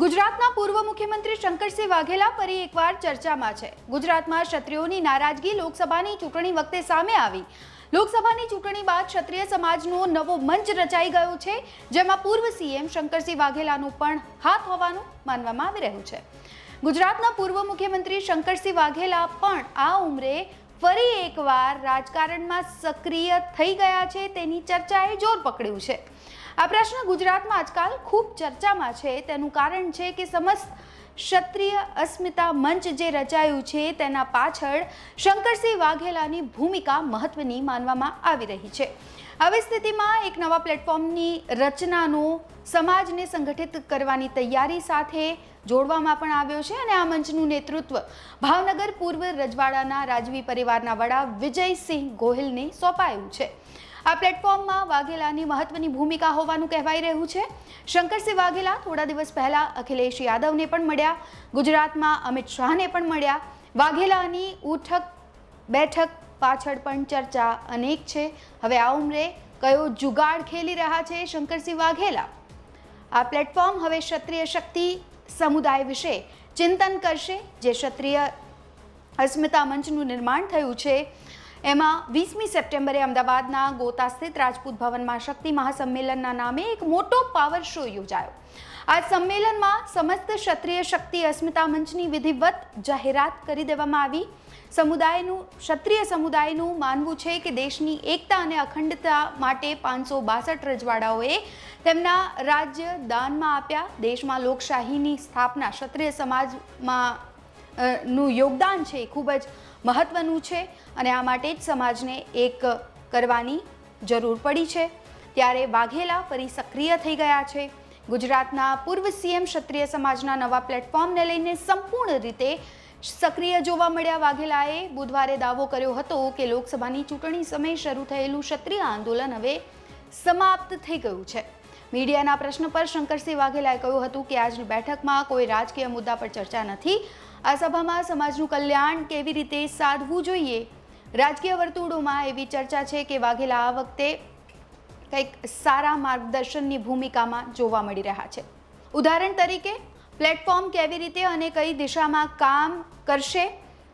ગુજરાતના પૂર્વ મુખ્યમંત્રી શંકરસિંહ વાઘેલા ફરી એકવાર ચર્ચામાં છે. ગુજરાતમાં ક્ષત્રિયોની નારાજગી લોકસભાની ચૂંટણી વખતે સામે આવી. લોકસભાની ચૂંટણી બાદ ક્ષત્રિય સમાજનો નવો મંચ રચાઈ ગયો છે, જેમાં પૂર્વ સીએમ શંકરસિંહ વાઘેલાનું પણ હાથ હોવાનું માનવામાં આવી રહ્યું છે. ગુજરાતના પૂર્વ મુખ્યમંત્રી શંકરસિંહ વાઘેલા પણ આ ઉંમરે ફરી એકવાર રાજકારણમાં સક્રિય થઈ ગયા છે તેની ચર્ચાએ જોર પકડ્યું છે. આ પ્રશ્ન ગુજરાતમાં આજકાલ ખૂબ ચર્ચામાં છે. તેનું કારણ છે કે સમસ્ત ક્ષત્રિય અસ્મિતા મંચ જે રચાયું છે તેના પાછળ શંકરસિંહ વાઘેલાની ભૂમિકા મહત્વની માનવામાં આવી રહી છે. આવી સ્થિતિમાં એક નવા પ્લેટફોર્મની રચનાનું સમાજને સંગઠિત કરવાની તૈયારી સાથે જોડવામાં પણ આવ્યો છે અને આ મંચનું નેતૃત્વ ભાવનગર પૂર્વ રજવાડાના રાજવી પરિવારના વડા વિજયસિંહ ગોહિલને સોંપાયું છે. આ પ્લેટફોર્મમાં વાઘેલાની મહત્વની ભૂમિકા હોવાનું કહેવાઈ રહ્યું છે. શંકરસિંહ વાઘેલા થોડા દિવસ પહેલાં અખિલેશ યાદવને પણ મળ્યા, ગુજરાતમાં અમિત શાહને પણ મળ્યા. વાઘેલાની ઉઠક બેઠક પાછળ પણ ચર્ચા અનેક છે. હવે આ ઉંમરે કયો જુગાડ ખેલી રહ્યા છે શંકરસિંહ વાઘેલા? આ પ્લેટફોર્મ હવે ક્ષત્રિય શક્તિ સમુદાય વિશે ચિંતન કરશે, જે ક્ષત્રિય અસ્મિતા મંચનું નિર્માણ થયું છે. એમાં વીસમી સપ્ટેમ્બરે અમદાવાદના ગોતા સ્થિત રાજપૂત ભવનમાં શક્તિ મહાસંમેલનના નામે એક મોટો પાવર શો યોજાયો. આ સંમેલનમાં સમસ્ત ક્ષત્રિય શક્તિ અસ્મિતા મંચની વિધિવત જાહેરાત કરી દેવામાં આવી. સમુદાયનું, ક્ષત્રિય સમુદાયનું માનવું છે કે દેશની એકતા અને અખંડતા માટે પાંચસો બાસઠ રજવાડાઓએ તેમના રાજ્ય દાનમાં આપ્યા. દેશમાં લોકશાહીની સ્થાપના ક્ષત્રિય સમાજમાં નું યોગદાન છે એ ખૂબ જ મહત્ત્વનું છે અને આ માટે જ સમાજને એક કરવાની જરૂર પડી છે. ત્યારે વાઘેલા ફરી સક્રિય થઈ ગયા છે. ગુજરાતના પૂર્વ સીએમ ક્ષત્રિય સમાજના નવા પ્લેટફોર્મને લઈને સંપૂર્ણ રીતે સક્રિય જોવા મળ્યા વાઘેલાએ બુધવારે દાવો કર્યો હતો કે લોકસભાની ચૂંટણી સમયે શરૂ થયેલું ક્ષત્રિય આંદોલન હવે સમાપ્ત થઈ ગયું છે. મીડિયાના પ્રશ્ન પર શંકરસિંહ વાઘેલાએ કહ્યું હતું કે આજની બેઠકમાં કોઈ રાજકીય મુદ્દા પર ચર્ચા નથી. આ સભામાં સમાજનું કલ્યાણ કેવી રીતે સાધવું જોઈએ? રાજકીય વર્તુળોમાં એવી ચર્ચા છે કે વાઘેલા આ વખતે કંઈક સારા માર્ગદર્શનની ભૂમિકામાં જોવા મળી રહ્યા છે. ઉદાહરણ તરીકે પ્લેટફોર્મ કેવી રીતે અને કઈ દિશામાં કામ કરશે,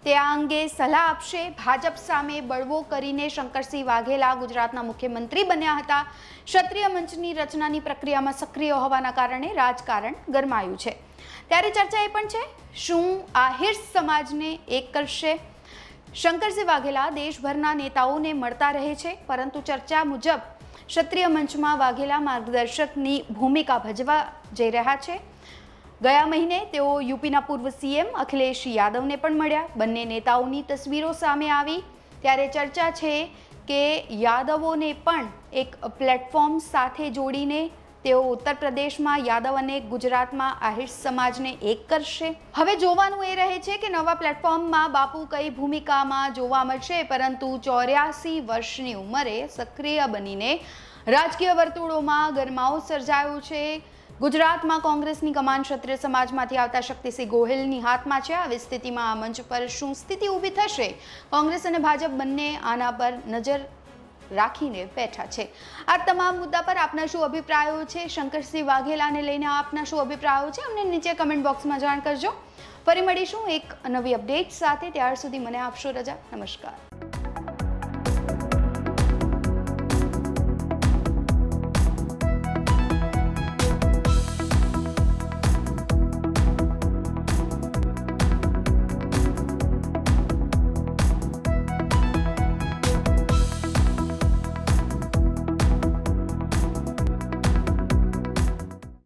તે આ અંગે સલાહ આપશે. ભાજપ સામે બળવો કરીને શંકરસિંહ વાઘેલા ગુજરાતના મુખ્યમંત્રી બન્યા હતા. ક્ષત્રિય મંચની રચનાની પ્રક્રિયામાં સક્રિય હોવાના કારણે રાજકારણ ગરમાયું છે. ત્યારે ચર્ચા એ પણ છે, શું આહિર સમાજને એક કરશે? શંકરસિંહ વાઘેલા દેશભરના નેતાઓને મળતા રહે છે, પરંતુ ચર્ચા મુજબ ક્ષત્રિય મંચમાં વાઘેલા માર્ગદર્શકની ભૂમિકા ભજવા જઈ રહ્યા છે. ગયા મહિને તેઓ યુપીના પૂર્વ સીએમ અખિલેશ યાદવને પણ મળ્યા. બંને નેતાઓની તસવીરો સામે આવી. ત્યારે ચર્ચા છે કે યાદવોને પણ એક પ્લેટફોર્મ સાથે જોડીને તેઓ ઉત્તર પ્રદેશમાં યાદવ અને ગુજરાતમાં આહિર સમાજને એક કરશે. હવે જોવાનું એ રહે છે કે નવા પ્લેટફોર્મમાં બાપુ કઈ ભૂમિકામાં જોવા મળશે, પરંતુ ચોર્યાસી વર્ષની ઉંમરે સક્રિય બનીને રાજકીય વર્તુળોમાં ગરમાવો સર્જાયો છે. ગુજરાતમાં કોંગ્રેસની કમાન ક્ષત્રિય સમાજમાંથી આવતા શક્તિસિંહ ગોહિલની હાથમાં છે. આવી સ્થિતિમાં આ મંચ પર શું સ્થિતિ ઊભી થશે? કોંગ્રેસ અને ભાજપ બંને આના પર નજર રાખીને બેઠા છે. આ તમામ મુદ્દા પર આપના શું અભિપ્રાયો છે? શંકરસિંહ વાઘેલાને લઈને આપના શું અભિપ્રાયો છે? અમને નીચે કમેન્ટ બોક્સમાં જાણ કરજો. ફરી મળીશું એક નવી અપડેટ સાથે. ત્યાર સુધી મને આપશો રજા. નમસ્કાર.